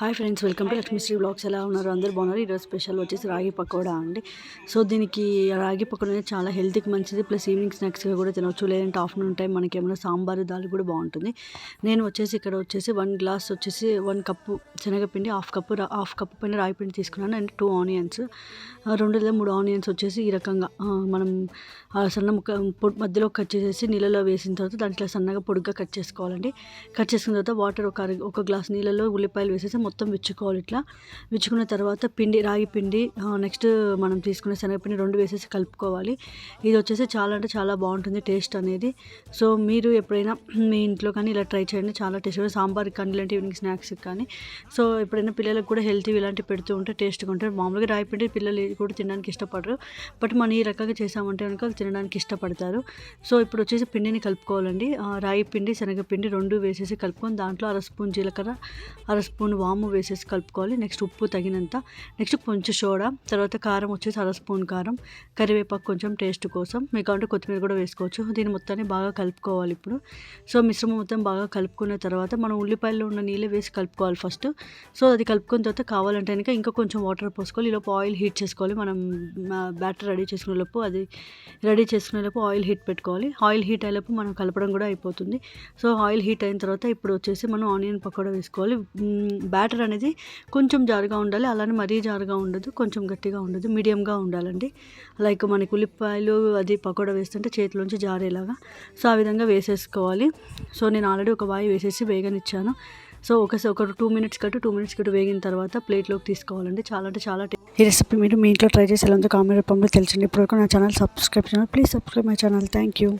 Hi friends welcome to Lakshmisri blogs. ఎలా ఉన్నారు? అందరూ బాగున్నారు? ఈరోజు స్పెషల్ వచ్చేసి రాగి పకోడా అండి. సో దీనికి రాగి పకోడా చాలా హెల్త్కి మంచిది. ప్లస్ ఈవినింగ్ స్నాక్స్గా కూడా తినవచ్చు లేదంటే ఆఫ్టర్నూన్ టైం మనకి ఏమైనా సాంబారు దాల్ కూడా బాగుంటుంది. నేను వచ్చేసి ఇక్కడ వచ్చేసి వన్ గ్లాస్ వచ్చేసి వన్ కప్పు శనగపిండి హాఫ్ కప్పు హాఫ్ కప్పు పైన రాగి పిండి తీసుకున్నాను. అండ్ టూ ఆనియన్స్ రెండు లేదా మూడు ఆనియన్స్ వచ్చేసి ఈ రకంగా మనం సన్న ముక్క పొడి మధ్యలో కట్ చేసేసి నీళ్ళలో వేసిన తర్వాత దాంట్లో సన్నగా పొడుగ్గా కట్ చేసుకోవాలండి. కట్ చేసుకున్న తర్వాత వాటర్ ఒక ఒక గ్లాస్ నీళ్ళలో ఉల్లిపాయలు వేసేసి మొత్తం విచ్చుకోవాలి ఇట్లా. విచ్చుకున్న తర్వాత పిండి రాగి పిండి నెక్స్ట్ మనం తీసుకునే శనగపిండి రెండు వేసేసి కలుపుకోవాలి. ఇది వచ్చేసి చాలా అంటే చాలా బాగుంటుంది టేస్ట్ అనేది. సో మీరు ఎప్పుడైనా మీ ఇంట్లో కానీ ఇలా ట్రై చేయండి. చాలా టేస్ట్ సాంబార్ కానీ ఇలాంటి ఈవినింగ్ స్నాక్స్ కానీ. సో ఎప్పుడైనా పిల్లలకు కూడా హెల్తీ ఇలాంటివి పెడుతూ ఉంటే టేస్ట్గా ఉంటారు మామూలుగా రాగి పిండి పిల్లలు కూడా తినడానికి ఇష్టపడరు. బట్ మనం ఈ రకంగా చేసామంటే కనుక తినడానికి ఇష్టపడతారు. సో ఇప్పుడు వచ్చేసి పిండిని కలుపుకోవాలండి. రాగి పిండి శనగపిండి రెండు వేసేసి కలుపుకొని దాంట్లో అర స్పూన్ జీలకర్ర అర స్పూన్ వాము వేసేసి కలుపుకోవాలి. నెక్స్ట్ ఉప్పు తగినంత. నెక్స్ట్ కొంచెం సోడా తర్వాత కారం వచ్చేసి అర స్పూన్ కారం కరివేపాకు కొంచెం టేస్ట్ కోసం. మీకు అంటే కొత్తిమీర కూడా వేసుకోవచ్చు. దీని మొత్తాన్ని బాగా కలుపుకోవాలి ఇప్పుడు. సో మిశ్రమం మొత్తం బాగా కలుపుకున్న తర్వాత మనం ఉల్లిపాయల్లో ఉన్న నీళ్ళు వేసి కలుపుకోవాలి ఫస్ట్ సో అది కలుపుకున్న తర్వాత కావాలంటే కనుక ఇంకా కొంచెం వాటర్ పోసుకోవాలి. ఈలోపు ఆయిల్ హీట్ చేసుకోవాలి. మనం బ్యాటర్ రెడీ చేసుకునే లోపు అది రెడీ చేసుకునే లోపు ఆయిల్ హీట్ పెట్టుకోవాలి. ఆయిల్ హీట్ అయ్యేలోపు మనం కలపడం కూడా అయిపోతుంది. సో ఆయిల్ హీట్ అయిన తర్వాత ఇప్పుడు వచ్చేసి మనం ఆనియన్ పకోడా వేసుకోవాలి. బ్యాటర్ అనేది కొంచెం జారుగా ఉండాలి. అలానే మరీ జారుగా ఉండదు. కొంచెం గట్టిగా ఉండదు. మీడియంగా ఉండాలండి. లైక్ మనకి ఉల్లిపాయలు అది పకోడా వేస్తుంటే చేతిలోంచి జారేలాగా సో ఆ విధంగా వేసేసుకోవాలి. సో నేను ఆల్రెడీ ఒక వాయి వేసేసి వేగనిచ్చాను. సో ఒకసారి ఒక టూ మినిట్స్ కట్టు టూ మినిట్స్ కట్టు వేగిన తర్వాత ప్లేట్లోకి తీసుకోవాలండి. చాలా అంటే చాలా ఈ రెసిపీ మీరు మీ ఇంట్లో ట్రై చేసేలా ఎలా కామెంట్ రూపంలో తెలిసింది ఇప్పుడు నా ఛానల్ సబ్స్క్రైబ్ చేయాలి please subscribe my channel. Thank you.